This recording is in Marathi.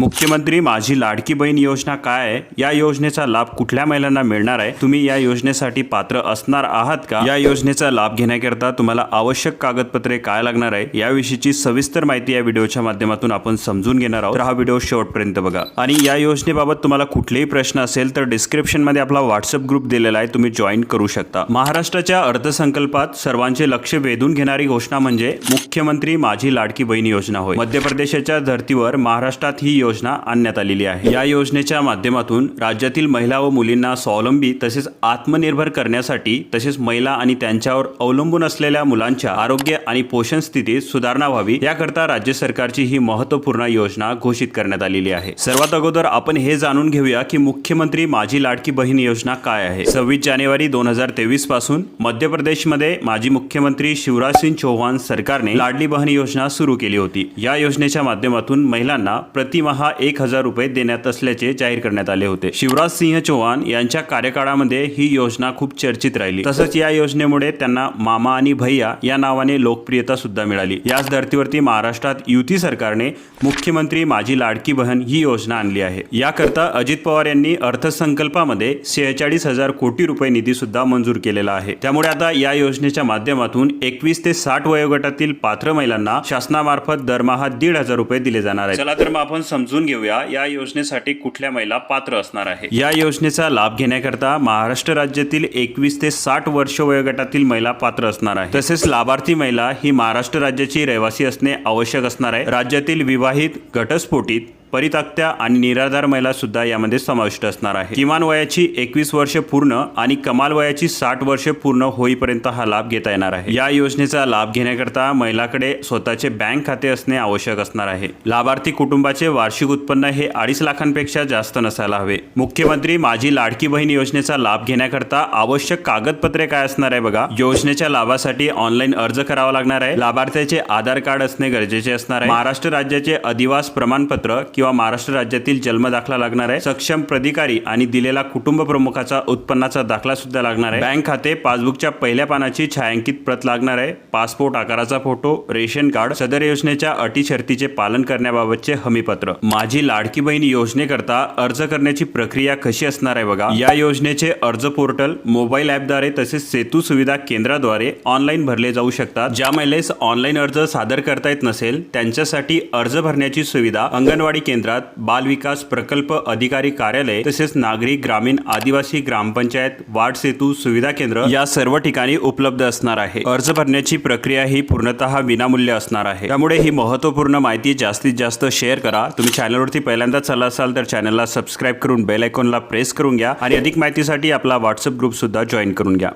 मुख्यमंत्री माझी लाडकी बहीण योजना काय आहे? या योजनेचा लाभ कुठल्या महिलांना मिळणार आहे? तुम्ही या योजनेसाठी पात्र असणार आहात का? या योजनेचा लाभ घेण्याकरता तुम्हाला आवश्यक कागदपत्रे काय लागणार आहे? याविषयीची सविस्तर माहिती या व्हिडिओच्या माध्यमातून आपण समजून घेणार आहोत. तर हा व्हिडिओ शेवटपर्यंत बघा. आणि या योजनेबाबत तुम्हाला कुठलेही प्रश्न असेल तर डिस्क्रिप्शनमध्ये आपला व्हॉट्सअप ग्रुप दिलेला आहे. तुम्ही जॉईन करू शकता. महाराष्ट्राच्या अर्थसंकल्पात सर्वांचे लक्ष वेधून घेणारी घोषणा म्हणजे मुख्यमंत्री माझी लाडकी बहीण योजना होय. मध्य प्रदेशाच्या धर्तीवर महाराष्ट्रात ही योजना आणण्यात आलेली आहे. या योजनेच्या माध्यमातून राज्यातील महिला व मुलींना स्वावलंबी तसेच आत्मनिर्भर करण्यासाठी तसेच महिला आणि त्यांच्यावर अवलंबून असलेल्या मुलांच्या आरोग्य आणि पोषण स्थितीत सुधारणा व्हावी याकरता राज्य सरकारची ही महत्त्वपूर्ण योजना घोषित करण्यात आलेली आहे. सर्वात अगोदर आपण हे जाणून घेऊया की मुख्यमंत्री माझी लाडकी बहीण योजना काय आहे. सव्वीस जानेवारी दोन हजार तेवीसपासून मध्य प्रदेशमध्ये माजी मुख्यमंत्री शिवराज सिंग चौहान सरकारने लाडली बहीण योजना सुरू केली होती. या योजनेच्या माध्यमातून महिलांना प्रतिमाह एक हजार रुपये देण्यात असल्याचे जाहीर करण्यात आले होते. शिवराज सिंह चौहान यांच्या कार्यकाळामध्ये ही योजना खूप चर्चित राहिली. तसंच या योजनेमुळे त्यांना मामा आणि भैया या नावाने लोकप्रियता सुद्धा मिळाली. याच धर्तीवरती महाराष्ट्रात युती सरकारने मुख्यमंत्री माझी लाडकी बहन ही योजना आणली आहे. याकरता अजित पवार यांनी अर्थसंकल्पामध्ये सेहेचाळीस हजार कोटी रुपये निधी सुद्धा मंजूर केलेला आहे. त्यामुळे आता या योजनेच्या माध्यमातून एकवीस ते साठ वयोगटातील पात्र महिलांना शासनामार्फत दरमहा दीड हजार रुपये दिले जाणार आहे चला तर मग आपण समजून घेऊया या योजनेसाठी कुठल्या महिला पात्र असणार आहे या योजनेचा लाभ घेण्याकरता महाराष्ट्र राज्यातील एकवीस ते साठ वर्ष वयोगटातील महिला पात्र असणार आहे तसेच लाभार्थी महिला ही महाराष्ट्र राज्याची रहिवासी असणे आवश्यक असणार आहे. राज्यातील विवाहित घटस्फोटीत परित्यक्त्या आणि निराधार महिला सुद्धा यामध्ये समाविष्ट असणार आहे. किमान वयाची एकवीस वर्ष पूर्ण आणि कमाल वयाची साठ वर्ष पूर्ण होईपर्यंत हा लाभ घेता येणार आहे. या योजनेचा लाभ घेण्याकरता महिलाकडे स्वतःचे बँक खाते असणे आवश्यक असणार आहे. लाभार्थी कुटुंबाचे वार्षिक उत्पन्न हे अडीच लाखांपेक्षा जास्त नसायला हवे. मुख्यमंत्री माझी लाडकी बहीण योजनेचा लाभ घेण्याकरता आवश्यक कागदपत्रे काय असणार आहे बघा. योजनेच्या लाभासाठी ऑनलाईन अर्ज करावा लागणार आहे. लाभार्थ्याचे आधार कार्ड असणे गरजेचे असणार आहे. महाराष्ट्र राज्याचे अधिवास प्रमाणपत्र किंवा महाराष्ट्र राज्यातील जन्म दाखला लागणार आहे. सक्षम प्राधिकारी आणि दिलेला कुटुंब प्रमुखाचा उत्पन्नाचा दाखला सुद्धा लागणार आहे. बँक खाते पासबुकच्या पहिल्या पानाची छायांकित प्रत लागणार आहे. पासपोर्ट आकाराचा फोटो रेशन कार्ड सदर योजनेच्या अटी शर्तीचे पालन करण्याबाबतचे हमीपत्र. माझी लाडकी बहीण योजनेकरता अर्ज करण्याची प्रक्रिया कशी असणार आहे बघा. या योजनेचे अर्ज पोर्टल मोबाईल ॲपद्वारे तसेच सेतू सुविधा केंद्राद्वारे ऑनलाईन भरले जाऊ शकतात. ज्या महिलेस ऑनलाईन अर्ज सादर करता येत नसेल त्यांच्यासाठी अर्ज भरण्याची सुविधा अंगणवाडी केंद्रात बाल विकास प्रकल्प अधिकारी कार्यालय तसेच नागरी ग्रामीण आदिवासी ग्रामपंचायत वार्ड सेतू सुविधा केंद्र या सर्व ठिकाणी उपलब्ध असणार आहे. अर्ज भरण्याची प्रक्रिया ही पूर्णतः विनामूल्य असणार आहे. त्यामुळे ही महत्त्वपूर्ण माहिती जास्तीत जास्त शेअर करा. तुम्ही चॅनलवरती पहिल्यांदाच चालला असाल तर चॅनलला सबस्क्राईब करून बेल आयकॉनला प्रेस करून घ्या आणि अधिक माहितीसाठी आपला व्हॉट्सअप ग्रुप सुद्धा जॉईन करून घ्या.